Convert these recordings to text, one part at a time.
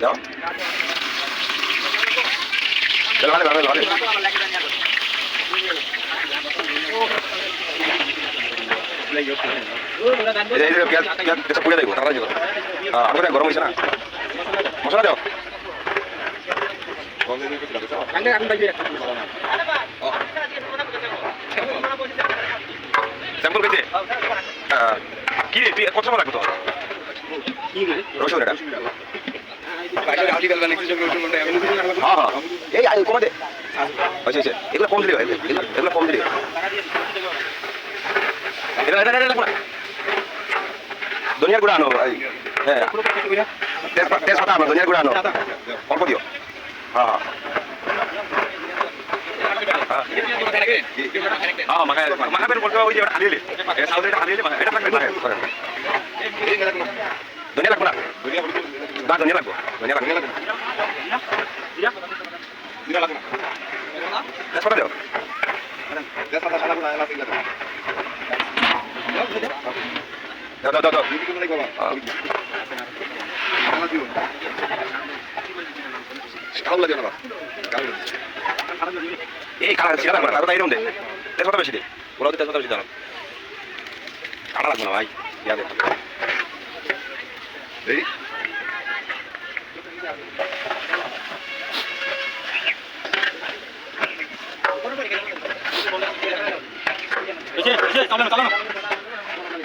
যাও। পেঁয়াজ পেঁয়াজ পুড়ে তাড়াতাড়ি করো হ্যাঁ আগে গরম হয়েছে না? মশলা দাও। স্যাম্পল পেয়েছে? কি রে, তুই কত সময় লাগবে তো রসুন এটা হ্যাঁ হ্যাঁ এই কমা দে আচ্ছা আচ্ছা এগুলো কম দিলে হয় এগুলো এগুলো কম দিলে এটা এটা এটা লাগবে ধনিয়ার গুঁড়া আনো হ্যাঁ তেজপাতা আনো ধনিয়ার গুঁড়া আনো অল্প দিও হ্যাঁ হ্যাঁ হ্যাঁ মাখাবেন বলতে ওই যে হারিয়ে এটা হারিয়ে এটা ধনিয়া লাগবে না না ধনিয়া লাগবো ধনিয়া লাগবে তেজপাতা দিও দাও দাও দাও দাও এই কালা সিরা লাগবে না তারপর এরকম দে তেজপাতা বেশি দে ওরা তেজপাতা বেশি দাও কাটা লাগবে না ভাই ইয়া দে এই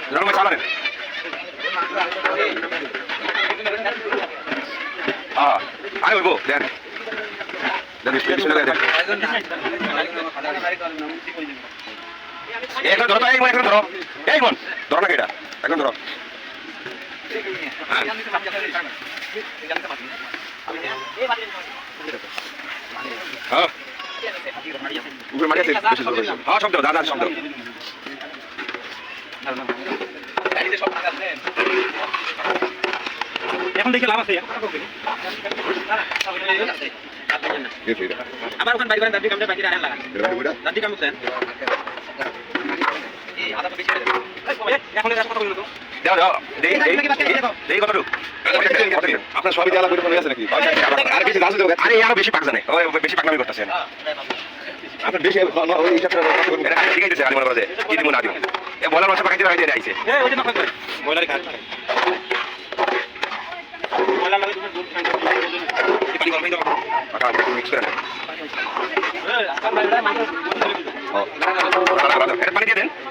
জোরালো মাছ চালানে হ্যাঁ আরে ওইবো দেন এখন ধরো তো এই এখন ধরো এই মন ধরো না এটা এখন ধরো উপরে মারি আছে বেশি জোর হয়েছে হ্যাঁ শব্দ দাদা শব্দ এখন দেখে লাভ আছে আবার ওখানে বাড়ি করেন দাদি কামটা বাকি রাখেন লাগান দাদি কাম বেশি দাম বেশি পাক জানে মনে পানি দিয়ে দেন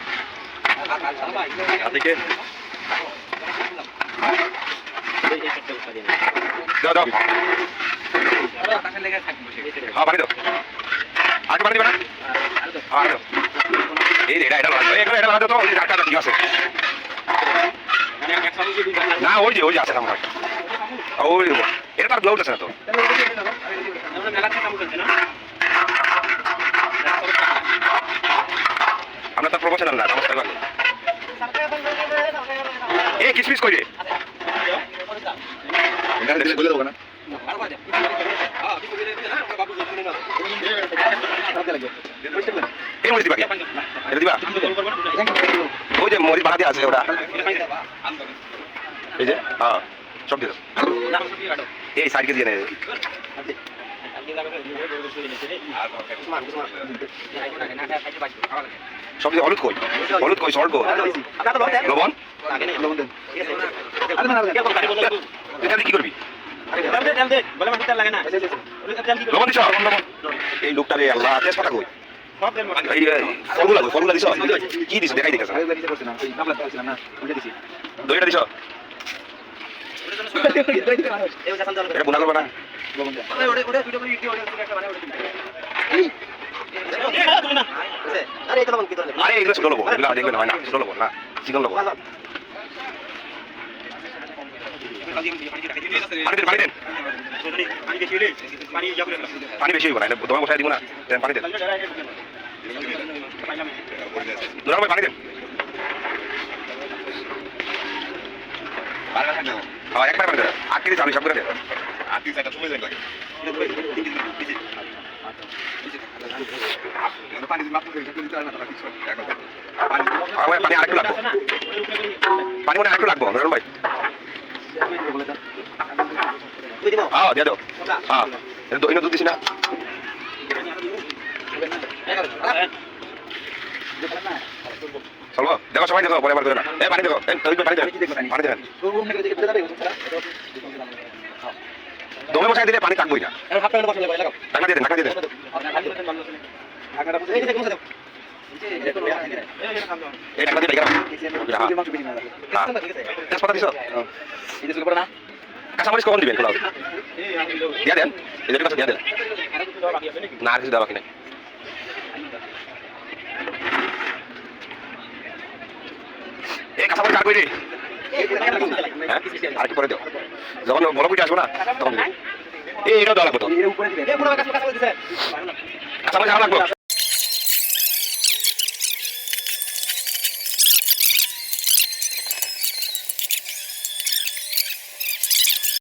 দেখে দাও দাও হ্যাঁ পানি দাও আগে পানি দিবে আছে না ওই যে ওই যে আছে আমার ওই এটা তার আছে না তো আমরা তো প্রফেশনাল না সমস্যা লাগবে এই কিসমিস কই রে এটা দিলে বলে দেবো না এই মরিচ দিবা কি? এটা দিবা? ওই যে মরিচ বাড়া দিয়ে আছে ওটা। এই যে হ্যাঁ সব দিয়ে এই সাইড কে দিয়ে নে। সব দিয়ে হলুদ কই? হলুদ কই সল্ট কই লবণ? দিয়ে কি করবি? এই লোকটারে আল্লাহ, তেজপাতা কই? কই ফলগুলা দিছ? কি দিছ? দেখাই দেখাছ দইটা দিছ? এটা বোনা করবা না? আরে এগুলো ছোট লবণ এগুলো দেখবেন হয় না ছোট লবণ না চিকন লবণ পানি বেশি না দমে বসাই দিব না পানি দেন দুলাল ভাই পানি দেন একবার পানি দেন আট কেজি চালু সব করে দেন আর তিন চারটা পানি পানি আরেকটু লাগবো। পানি মনে আরেকটু লাগবো দুলাল ভাই। হ্যাঁ দিয়ে দাও। না চলবো দেখো, সবাই দেখো, পরে আবার করে না। এ, পানি দেখো পানি দেন পানি দেন। দমে বসাই দিলে পানি থাকবোই না। ঢাকা দিয়ে দেন দেন কাঁচামরিচ কখন দিবেন খোলা দিয়া দেন এদের কাছে দিয়া দেন। না আর কিছু দেওয়া বাকি নাই এই কাঁচামরিচ আর রে? আর কি পরে দাও যখন বড় পিঠে আসব না তখন। এই এটাও দেওয়া লাগবো তো।